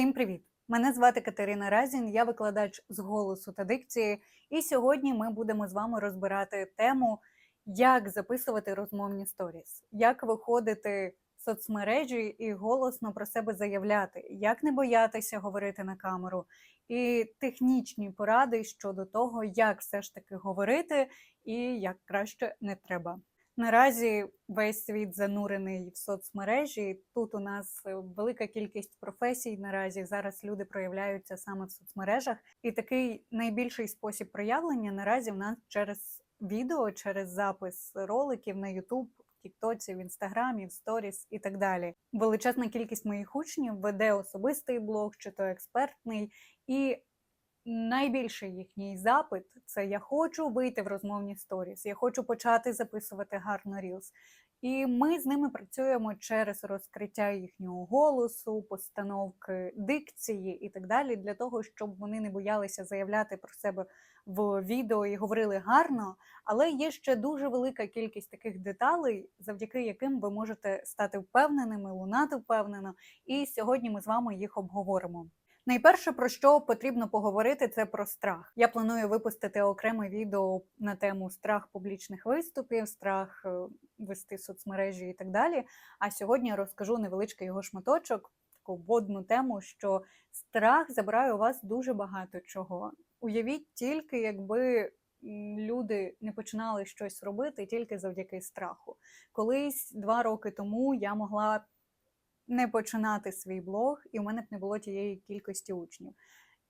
Всім привіт! Мене звати Катерина Разін, я викладач з голосу та дикції. І сьогодні ми будемо з вами розбирати тему, як записувати розмовні сторіс, як виходити в соцмережі і голосно про себе заявляти, як не боятися говорити на камеру, і технічні поради щодо того, як все ж таки говорити і як краще не треба. Наразі весь світ занурений в соцмережі. Тут у нас е, велика кількість професій. Наразі зараз люди проявляються саме в соцмережах, і такий найбільший спосіб проявлення наразі в нас через відео, через запис роликів на YouTube, Тіктоці, в Інстаграмі, в Сторіс і так далі. Величезна кількість моїх учнів веде особистий блог, чи то експертний, і Найбільший їхній запит це я хочу вийти в розмовні сторіс, я хочу почати записувати гарно рілс. І ми з ними працюємо через розкриття їхнього голосу, постановки дикції і так далі, для того, щоб вони не боялися заявляти про себе в відео і говорили гарно. Але є ще дуже велика кількість таких деталей, завдяки яким ви можете стати впевненими, лунати впевнено. І сьогодні ми з вами їх обговоримо. Найперше, про що потрібно поговорити, це про страх. Я планую випустити окреме відео на тему страх публічних виступів, страх е, вести соцмережі і так далі. А сьогодні я розкажу невеличкий його шматочок, таку водну тему, що страх забирає у вас дуже багато чого. Уявіть тільки, якби. Люди не починали щось робити тільки завдяки страху. Колись два роки тому я могла не починати свій блог, і у мене б не було тієї кількості учнів.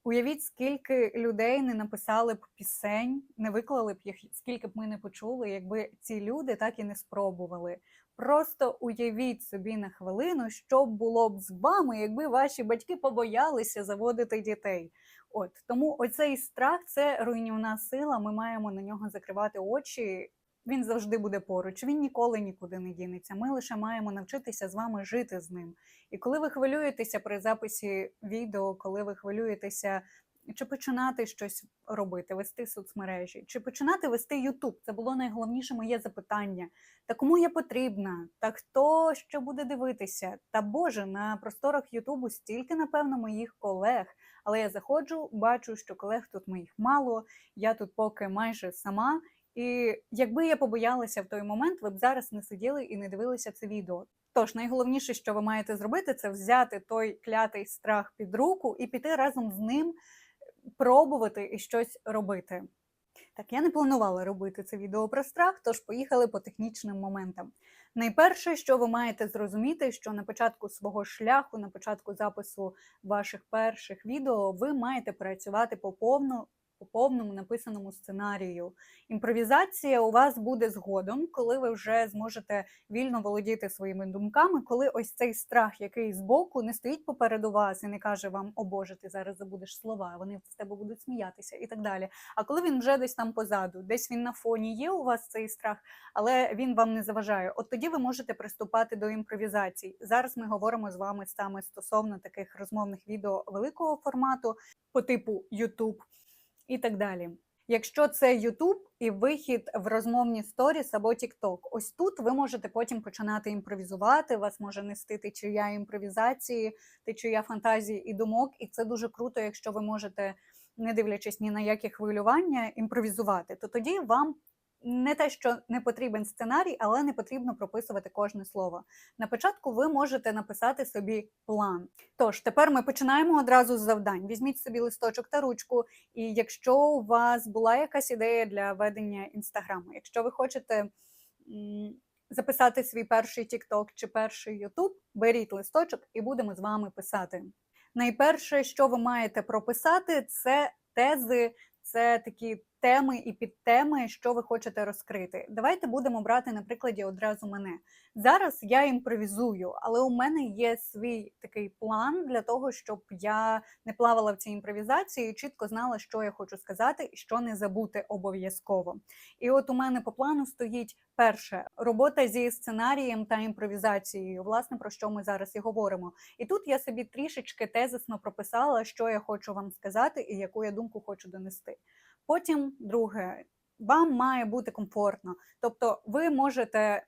Уявіть, скільки людей не написали б пісень, не виклали б їх, скільки б ми не почули, якби ці люди так і не спробували. Просто уявіть собі на хвилину, що було б з вами, якби ваші батьки побоялися заводити дітей. От тому оцей страх це руйнівна сила. Ми маємо на нього закривати очі він завжди буде поруч, він ніколи нікуди не дінеться. Ми лише маємо навчитися з вами жити з ним. І коли ви хвилюєтеся при записі відео, коли ви хвилюєтеся, чи починати щось робити, вести соцмережі, чи починати вести Ютуб, це було найголовніше моє запитання. Та кому я потрібна? Та хто що буде дивитися? Та Боже, на просторах Ютубу стільки, напевно, моїх колег. Але я заходжу, бачу, що колег тут моїх мало. Я тут поки майже сама. І якби я побоялася в той момент, ви б зараз не сиділи і не дивилися це відео. Тож найголовніше, що ви маєте зробити, це взяти той клятий страх під руку і піти разом з ним пробувати і щось робити. Так, я не планувала робити це відео про страх, тож поїхали по технічним моментам. Найперше, що ви маєте зрозуміти, що на початку свого шляху, на початку запису ваших перших відео, ви маєте працювати по повну по повному написаному сценарію. Імпровізація у вас буде згодом, коли ви вже зможете вільно володіти своїми думками, коли ось цей страх, який збоку не стоїть попереду вас і не каже вам, о Боже, ти зараз забудеш слова, вони з тебе будуть сміятися і так далі. А коли він вже десь там позаду, десь він на фоні є у вас цей страх, але він вам не заважає. От тоді ви можете приступати до імпровізацій. Зараз ми говоримо з вами саме стосовно таких розмовних відео великого формату по типу YouTube і так далі. Якщо це YouTube і вихід в розмовні сторіс або TikTok, ось тут ви можете потім починати імпровізувати. Вас може нести течія імпровізації, течія фантазії і думок, і це дуже круто, якщо ви можете, не дивлячись ні на які хвилювання, імпровізувати. То тоді вам не те, що не потрібен сценарій, але не потрібно прописувати кожне слово. На початку ви можете написати собі план. Тож, тепер ми починаємо одразу з завдань. Візьміть собі листочок та ручку, і якщо у вас була якась ідея для ведення інстаграму, якщо ви хочете. Записати свій перший TikTok чи перший YouTube, беріть листочок і будемо з вами писати. Найперше, що ви маєте прописати, це тези, це такі теми і підтеми, що ви хочете розкрити. Давайте будемо брати на прикладі одразу мене. Зараз я імпровізую, але у мене є свій такий план для того, щоб я не плавала в цій імпровізації і чітко знала, що я хочу сказати і що не забути обов'язково. І от у мене по плану стоїть перше робота зі сценарієм та імпровізацією, власне, про що ми зараз і говоримо. І тут я собі трішечки тезисно прописала, що я хочу вам сказати і яку я думку хочу донести. Потім, друге, вам має бути комфортно. Тобто, ви можете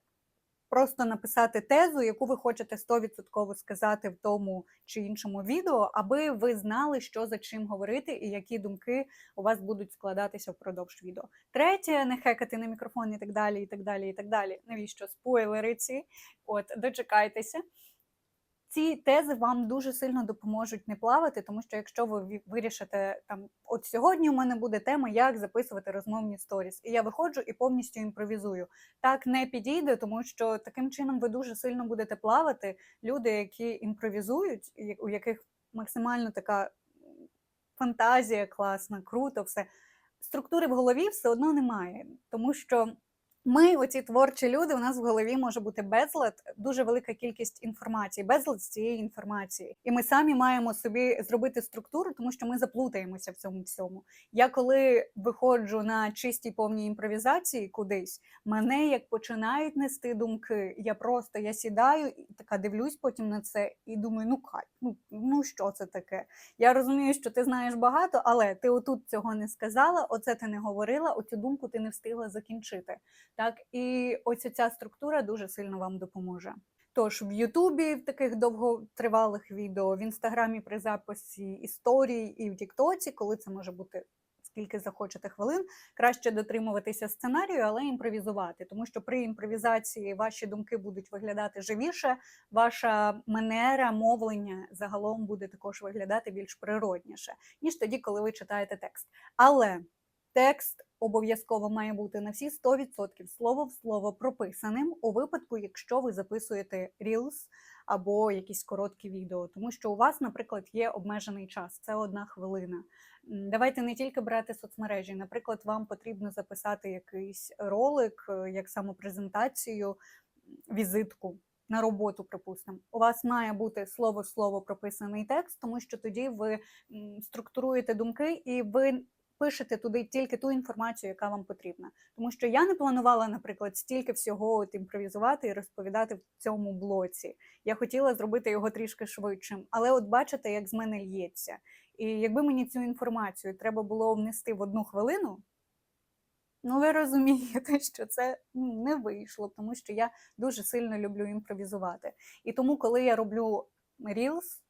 просто написати тезу, яку ви хочете 100% сказати в тому чи іншому відео, аби ви знали, що за чим говорити і які думки у вас будуть складатися впродовж відео. Третє, не хекати на мікрофон і так далі, і так далі, і так далі. Навіщо спойлери ці? От, дочекайтеся. Ці тези вам дуже сильно допоможуть не плавати, тому що якщо ви вирішите там, от сьогодні у мене буде тема, як записувати розмовні сторіс, і я виходжу і повністю імпровізую. Так не підійде, тому що таким чином ви дуже сильно будете плавати. Люди, які імпровізують, у яких максимально така фантазія класна, круто, все структури в голові все одно немає, тому що ми, оці творчі люди, у нас в голові може бути безлад, дуже велика кількість інформації, безлад з цієї інформації. І ми самі маємо собі зробити структуру, тому що ми заплутаємося в цьому всьому. Я коли виходжу на чистій повній імпровізації кудись, мене як починають нести думки. Я просто я сідаю і така дивлюсь потім на це і думаю, ну Кать, ну, ну що це таке? Я розумію, що ти знаєш багато, але ти отут цього не сказала, оце ти не говорила, оцю думку ти не встигла закінчити. Так, і ось ця структура дуже сильно вам допоможе. Тож в Ютубі в таких довготривалих відео, в інстаграмі при записі історій і в Тіктоці, коли це може бути скільки захочете хвилин, краще дотримуватися сценарію, але імпровізувати, тому що при імпровізації ваші думки будуть виглядати живіше, ваша манера мовлення загалом буде також виглядати більш природніше, ніж тоді, коли ви читаєте текст. Але текст обов'язково має бути на всі 100% слово в слово прописаним у випадку, якщо ви записуєте Reels або якісь короткі відео, тому що у вас, наприклад, є обмежений час, це одна хвилина. Давайте не тільки брати соцмережі. Наприклад, вам потрібно записати якийсь ролик, е, як самопрезентацію, візитку. На роботу, припустимо, у вас має бути слово в слово прописаний текст, тому що тоді ви структуруєте думки і ви пишете туди тільки ту інформацію, яка вам потрібна. Тому що я не планувала, наприклад, стільки всього от імпровізувати і розповідати в цьому блоці. Я хотіла зробити його трішки швидшим, але от бачите, як з мене лється. І якби мені цю інформацію треба було внести в одну хвилину, ну ви розумієте, що це ну, не вийшло, тому що я дуже сильно люблю імпровізувати. І тому, коли я роблю Reels,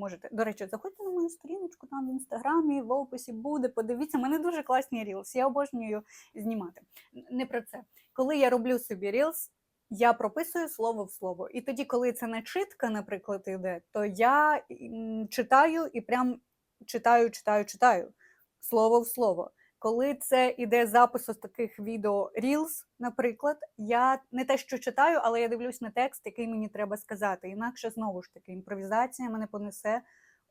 можете, до речі, заходьте на мою сторіночку там в інстаграмі, в описі буде. Подивіться, мене дуже класні Reels, я обожнюю знімати. Не про це. Коли я роблю собі Reels, я прописую слово в слово. І тоді, коли це начитка, наприклад, іде, то я читаю і прям читаю, читаю, читаю слово в слово. Коли це іде запис ось таких відео Reels, наприклад, я не те, що читаю, але я дивлюсь на текст, який мені треба сказати. Інакше знову ж таки імпровізація мене понесе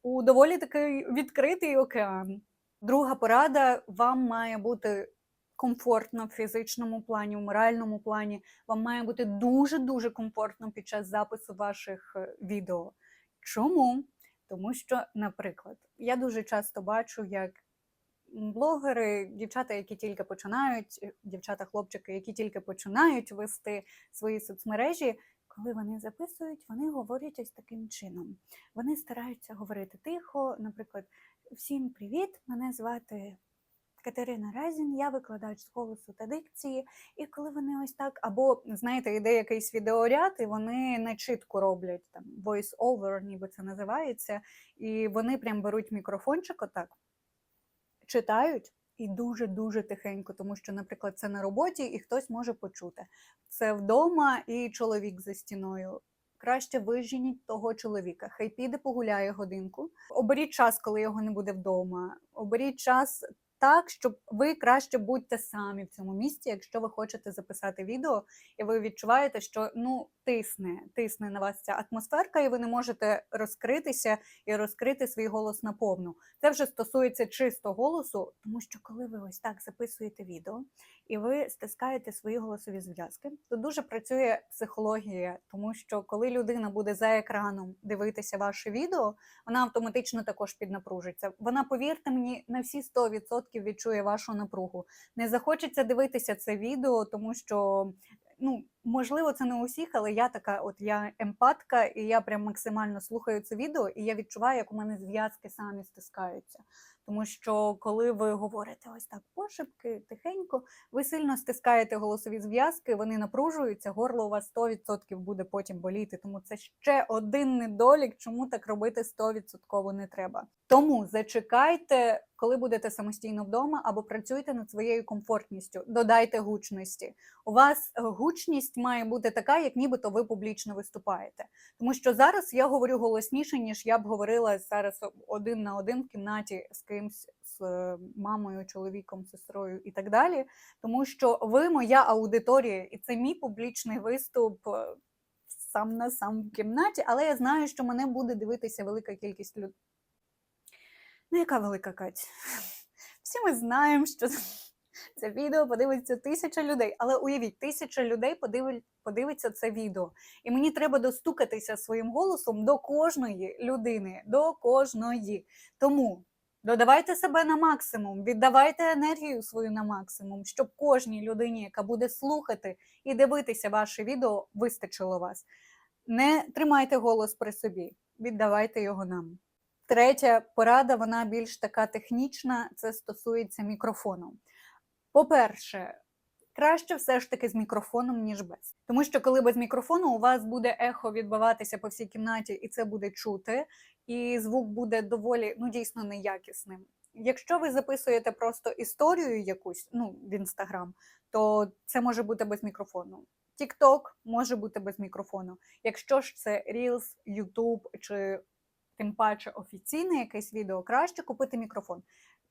у доволі такий відкритий океан. Друга порада: вам має бути комфортно в фізичному плані, в моральному плані. Вам має бути дуже дуже комфортно під час запису ваших е, відео. Чому? Тому що, наприклад, я дуже часто бачу, як блогери, дівчата, які тільки починають, е, дівчата-хлопчики, які тільки починають вести свої соцмережі, коли вони записують, вони говорять ось таким чином. Вони стараються говорити тихо, наприклад, всім привіт! Мене звати Катерина Разін, я викладач з голосу та дикції. І коли вони ось так, або знаєте, йде якийсь відеоряд, і вони начитку роблять там voice over, ніби це називається, і вони прям беруть мікрофончик, отак читають. І дуже-дуже тихенько, тому що, наприклад, це на роботі, і хтось може почути. Це вдома і чоловік за стіною. Краще виженіть того чоловіка. Хай піде погуляє годинку. Оберіть час, коли його не буде вдома. Оберіть час так, щоб ви краще будьте самі в цьому місці, якщо ви хочете записати відео, і ви відчуваєте, що ну тисне, тисне на вас ця атмосферка, і ви не можете розкритися і розкрити свій голос наповну. Це вже стосується чисто голосу, тому що коли ви ось так записуєте відео і ви стискаєте свої голосові зв'язки, то дуже працює психологія, тому що коли людина буде за екраном дивитися ваше відео, вона автоматично також піднапружиться. Вона, повірте мені, на всі 100% відчує вашу напругу. Не захочеться дивитися це відео, тому що ну. Можливо, це не у всіх, але я така, от я емпатка, і я прям максимально слухаю це відео, і я відчуваю, як у мене зв'язки самі стискаються. Тому що коли ви говорите ось так пошепки, тихенько, ви сильно стискаєте голосові зв'язки, вони напружуються, горло у вас 100% буде потім боліти. Тому це ще один недолік, чому так робити 100% не треба. Тому зачекайте, коли будете самостійно вдома, або працюйте над своєю комфортністю, додайте гучності. У вас е, гучність має бути така, як нібито ви публічно виступаєте. Тому що зараз я говорю голосніше, ніж я б говорила зараз один на один в кімнаті з кимсь, з е, мамою, чоловіком, сестрою і так далі. Тому що ви моя аудиторія, і це мій публічний виступ е, сам на сам в кімнаті, але я знаю, що мене буде дивитися велика кількість людей. Ну, яка велика Кать? Всі ми знаємо, що це відео подивиться тисяча людей. Але уявіть, тисяча людей подивить, подивиться це відео. І мені треба достукатися своїм голосом до кожної людини, до кожної. Тому додавайте себе на максимум, віддавайте енергію свою на максимум, щоб кожній людині, яка буде слухати і дивитися ваше відео, вистачило вас. Не тримайте голос при собі, віддавайте його нам. Третя порада, вона більш така технічна, це стосується мікрофону. По-перше, краще все ж таки з мікрофоном, ніж без. Тому що коли без мікрофону у вас буде ехо відбиватися по всій кімнаті, і це буде чути, і звук буде доволі ну дійсно неякісним. Якщо ви записуєте просто історію якусь, ну в інстаграм, то це може бути без мікрофону. TikTok може бути без мікрофону. Якщо ж це Reels, YouTube чи тим паче офіційне якесь відео, краще купити мікрофон.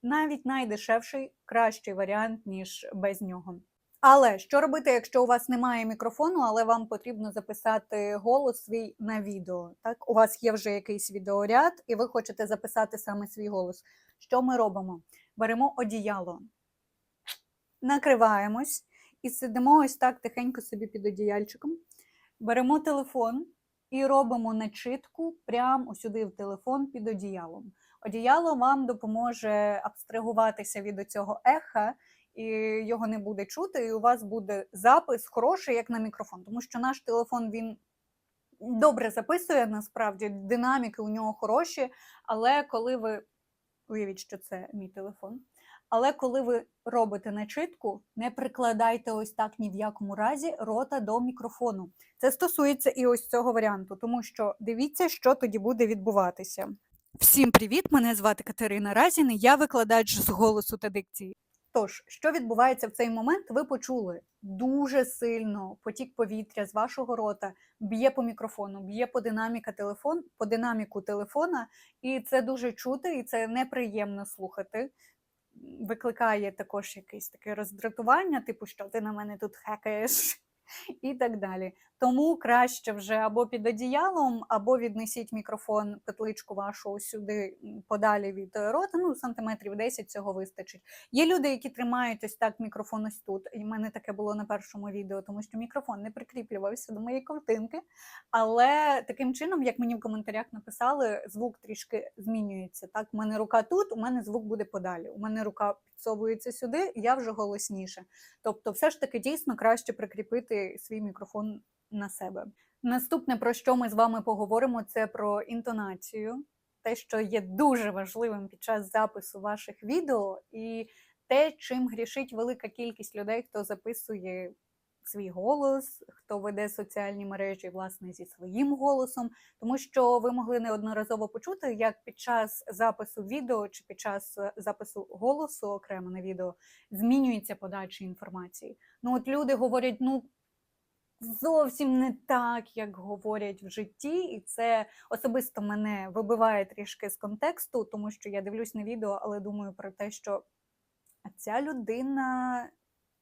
Навіть найдешевший кращий варіант, ніж без нього. Але що робити, якщо у вас немає мікрофону, але вам потрібно записати голос свій на відео? Так, у вас є вже якийсь відеоряд, і ви хочете записати саме свій голос. Що ми робимо? Беремо одіяло, накриваємось і сидимо ось так тихенько собі під одіяльчиком. Беремо телефон і робимо начитку прямо сюди в телефон під одіялом. Одіяло вам допоможе абстрагуватися від цього еха, і його не буде чути, і у вас буде запис хороший, як на мікрофон. Тому що наш телефон він добре записує, насправді, динаміки у нього хороші, але коли ви уявіть, що це мій телефон. Але коли ви робите начитку, не прикладайте ось так ні в якому разі рота до мікрофону. Це стосується і ось цього варіанту, тому що дивіться, що тоді буде відбуватися. Всім привіт! Мене звати Катерина Разін, і я викладач з голосу та дикції. Тож, що відбувається в цей момент, ви почули дуже сильно потік повітря з вашого рота б'є по мікрофону, б'є по динаміка телефон, по динаміку телефона, і це дуже чути, і це неприємно слухати. Викликає також якесь таке роздратування, типу, що ти на мене тут хекаєш. І так далі. Тому краще вже або під одіялом, або віднесіть мікрофон, петличку вашу сюди подалі від рота, ну, сантиметрів 10 цього вистачить. Є люди, які тримають ось так мікрофон ось тут. І в мене таке було на першому відео, тому що мікрофон не прикріплювався до моєї ковтинки. Але таким чином, як мені в коментарях написали, звук трішки змінюється. Так, у мене рука тут, у мене звук буде подалі. У мене рука підсовується сюди, я вже голосніше. Тобто, все ж таки дійсно краще прикріпити свій мікрофон на себе. Наступне, про що ми з вами поговоримо, це про інтонацію, те, що є дуже важливим під час запису ваших відео, і те, чим грішить велика кількість людей, хто записує свій голос, хто веде соціальні мережі власне зі своїм голосом, тому що ви могли неодноразово почути, як під час запису відео чи під час запису голосу окремо на відео змінюється подача інформації. Ну от люди говорять, ну зовсім не так, як говорять в житті, і це особисто мене вибиває трішки з контексту, тому що я дивлюсь на відео, але думаю про те, що ця людина.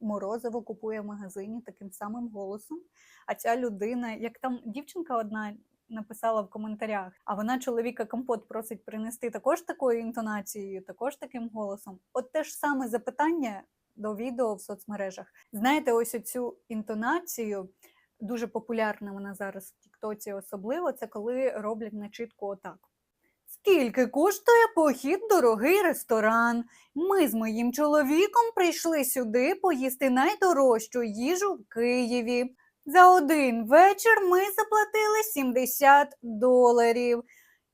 Морозиво купує в магазині таким самим голосом. А ця людина, як там дівчинка одна написала в коментарях, а вона чоловіка компот просить принести також такою інтонацією, також таким голосом. От те ж саме запитання до відео в соцмережах. Знаєте, ось цю інтонацію дуже популярна вона зараз в Тіктоці, особливо це коли роблять начитку отак. Скільки коштує похід дорогий ресторан? Ми з моїм чоловіком прийшли сюди поїсти найдорожчу їжу в Києві. За один вечір ми заплатили 70 доларів.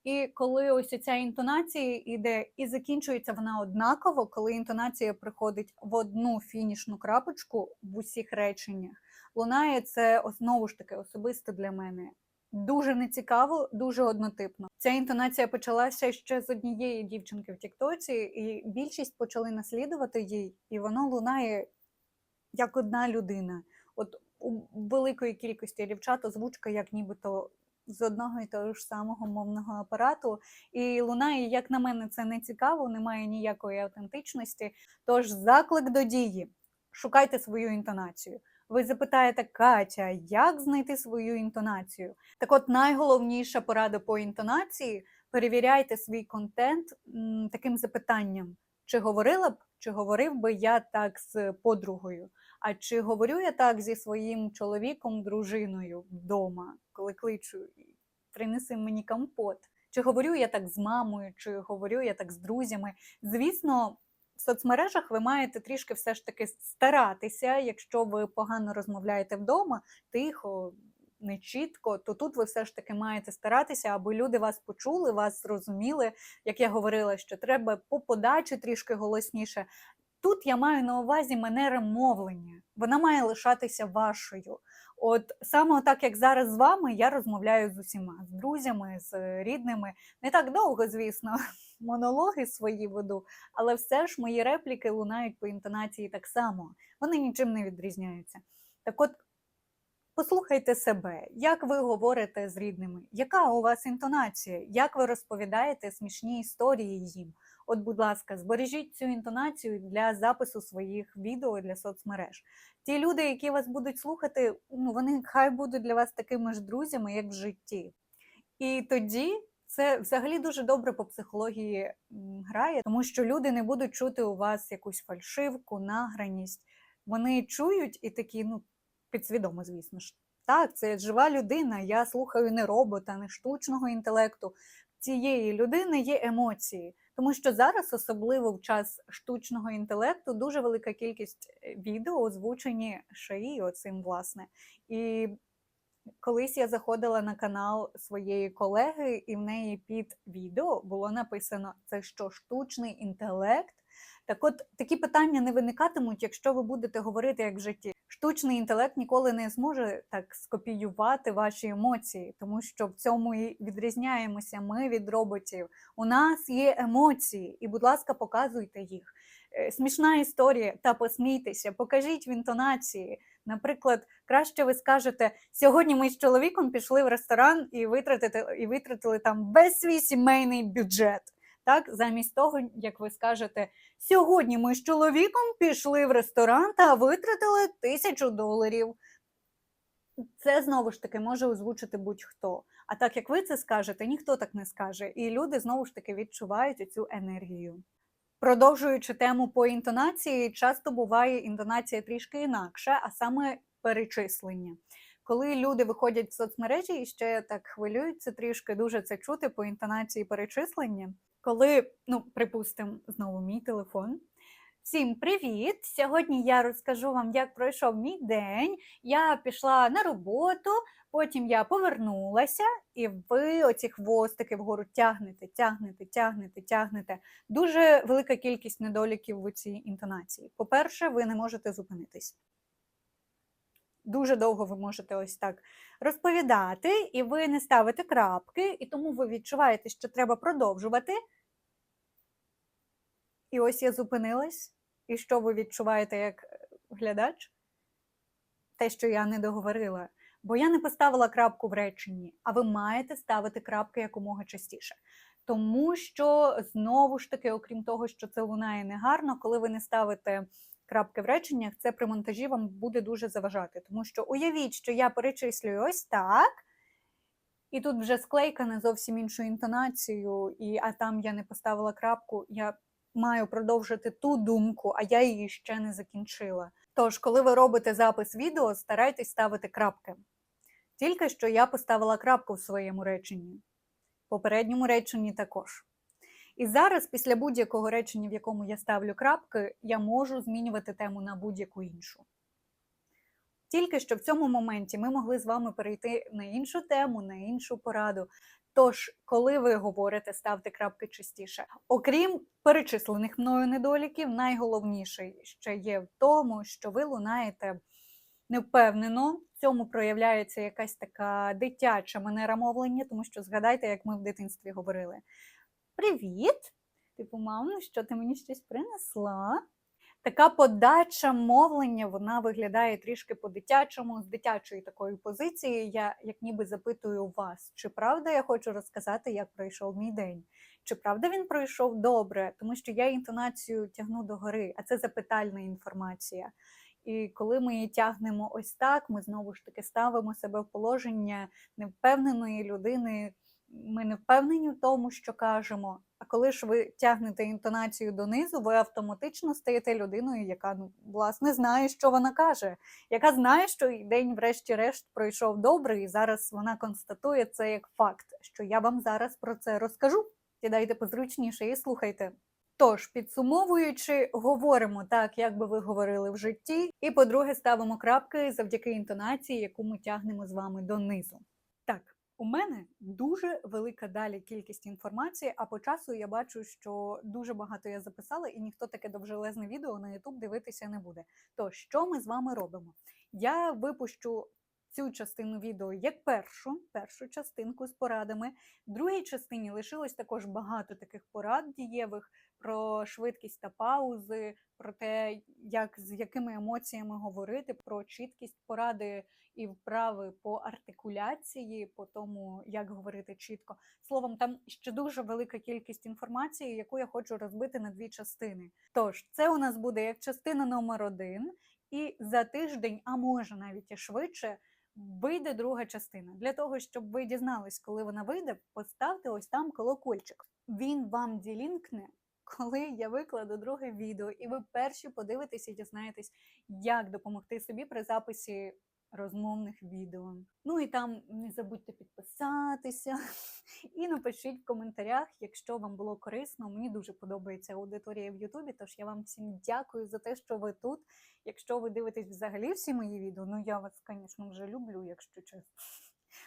І коли ось ця інтонація іде і закінчується вона однаково, коли інтонація приходить в одну фінішну крапочку в усіх реченнях, лунає це знову ж таки особисто для мене. Дуже нецікаво, дуже однотипно. Ця інтонація почалася ще з однієї дівчинки в Тіктоці, і більшість почали наслідувати їй, і воно лунає як одна людина. От у великої кількості дівчат озвучка, як нібито з одного і того ж самого мовного апарату. І лунає, як на мене, це не цікаво, немає ніякої автентичності. Тож заклик до дії: шукайте свою інтонацію. Ви запитаєте, Катя, як знайти свою інтонацію? Так от найголовніша порада по інтонації перевіряйте свій контент таким запитанням: чи говорила б, чи говорив би я так з подругою? А чи говорю я так зі своїм чоловіком, дружиною вдома, коли кличу принеси мені компот? Чи говорю я так з мамою, чи говорю я так з друзями? Звісно, в соцмережах ви маєте трішки все ж таки старатися, якщо ви погано розмовляєте вдома, тихо, нечітко, то тут ви все ж таки маєте старатися, аби люди вас почули, вас зрозуміли. Як я говорила, що треба по подачі трішки голосніше. Тут я маю на увазі манера мовлення. Вона має лишатися вашою. От саме так, як зараз з вами, я розмовляю з усіма, з друзями, з рідними. Не так довго, звісно, монологи свої веду, але все ж мої репліки лунають по інтонації так само. Вони нічим не відрізняються. Так от, послухайте себе, як ви говорите з рідними, яка у вас інтонація, як ви розповідаєте смішні історії їм. От, будь ласка, збережіть цю інтонацію для запису своїх відео для соцмереж. Ті люди, які вас будуть слухати, ну вони хай будуть для вас такими ж друзями, як в житті. І тоді це взагалі дуже добре по психології грає, тому що люди не будуть чути у вас якусь фальшивку, награність. Вони чують і такі, ну, підсвідомо, звісно ж. Так, це жива людина. Я слухаю не робота, не штучного інтелекту. Цієї людини є емоції. Тому що зараз, особливо в час штучного інтелекту, дуже велика кількість е, відео озвучені шаї оцим, власне. І колись я заходила на канал своєї колеги, і в неї під відео було написано: це що штучний інтелект. Так от такі питання не виникатимуть, якщо ви будете говорити як в житті. Штучний інтелект ніколи не зможе так скопіювати ваші емоції, тому що в цьому і відрізняємося ми від роботів. У нас є емоції, і, будь ласка, показуйте їх. Е, Смішна історія, та посмійтеся, покажіть в інтонації. Наприклад, краще ви скажете: сьогодні ми з чоловіком пішли в ресторан і витратили, і витратили там весь свій сімейний бюджет. Так, замість того, як ви скажете, сьогодні ми з чоловіком пішли в ресторан та витратили тисячу доларів. Це знову ж таки може озвучити будь-хто. А так як ви це скажете, ніхто так не скаже. І люди знову ж таки відчувають цю енергію. Продовжуючи тему по інтонації, часто буває інтонація трішки інакша, а саме перечислення. Коли люди виходять в соцмережі і ще так хвилюються трішки, дуже це чути по інтонації перечислення. Коли, ну, припустимо, знову мій телефон. Всім привіт! Сьогодні я розкажу вам, як пройшов мій день. Я пішла на роботу, потім я повернулася, і ви оці хвостики вгору тягнете, тягнете, тягнете, тягнете. Дуже велика кількість недоліків в цій інтонації. По-перше, ви не можете зупинитись. Дуже довго ви можете ось так розповідати, і ви не ставите крапки, і тому ви відчуваєте, що треба продовжувати. І ось я зупинилась. І що ви відчуваєте як е, глядач? Те, що я не договорила. Бо я не поставила крапку в реченні, а ви маєте ставити крапки якомога частіше. Тому що, знову ж таки, окрім того, що це лунає негарно, коли ви не ставите крапки в реченнях, це при монтажі вам буде дуже заважати. Тому що уявіть, що я перечислюю ось так, і тут вже склейка не зовсім іншу інтонацію, і, а там я не поставила крапку, я маю продовжити ту думку, а я її ще не закінчила. Тож, коли ви робите запис відео, старайтесь ставити крапки. Тільки що я поставила крапку в своєму реченні, в попередньому реченні також. І зараз, після будь-якого речення, в якому я ставлю крапки, я можу змінювати тему на будь-яку іншу. Тільки що в цьому моменті ми могли з вами перейти на іншу тему, на іншу пораду. Тож, коли ви говорите, ставте крапки частіше. Окрім перечислених мною недоліків, найголовніше ще є в тому, що ви лунаєте невпевнено. В цьому проявляється якась така дитяча манера мовлення, тому що згадайте, як ми в дитинстві говорили: Привіт! Типу, мам, ну що ти мені щось принесла? Така подача мовлення, вона виглядає трішки по-дитячому, з дитячої такої позиції. Я як ніби запитую вас, чи правда я хочу розказати, як пройшов мій день? Чи правда він пройшов добре? Тому що я інтонацію тягну до гори, а це запитальна інформація. І коли ми її тягнемо ось так, ми знову ж таки ставимо себе в положення невпевненої людини. Ми не впевнені в тому, що кажемо. А коли ж ви тягнете інтонацію донизу, ви автоматично стаєте людиною, яка ну, власне знає, що вона каже, яка знає, що день, врешті-решт, пройшов добре, і зараз вона констатує це як факт, що я вам зараз про це розкажу. Сідайте позручніше і слухайте. Тож, підсумовуючи, говоримо так, як би ви говорили в житті, і, по-друге, ставимо крапки завдяки інтонації, яку ми тягнемо з вами донизу. У мене дуже велика далі кількість інформації, а по часу я бачу, що дуже багато я записала, і ніхто таке довжелезне відео на YouTube дивитися не буде. То що ми з вами робимо? Я випущу цю частину відео як першу, першу частинку з порадами. В другій частині лишилось також багато таких порад дієвих про швидкість та паузи, про те, як з якими емоціями говорити, про чіткість поради і вправи по артикуляції, по тому, як говорити чітко. Словом, там ще дуже велика кількість інформації, яку я хочу розбити на дві частини. Тож, це у нас буде як частина номер один, і за тиждень, а може навіть і швидше. Вийде друга частина. Для того, щоб ви дізнались, коли вона вийде, поставте ось там колокольчик. Він вам ділінкне, коли я викладу друге відео, і ви перші подивитесь і дізнаєтесь, як допомогти собі при записі розмовних відео. Ну і там не забудьте підписатися і напишіть в коментарях, якщо вам було корисно. Мені дуже подобається аудиторія в Ютубі, тож я вам всім дякую за те, що ви тут. Якщо ви дивитесь взагалі всі мої відео, ну я вас, звісно, вже люблю, якщо чесно.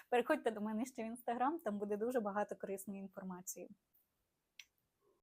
Переходьте до мене ще в інстаграм, там буде дуже багато корисної інформації.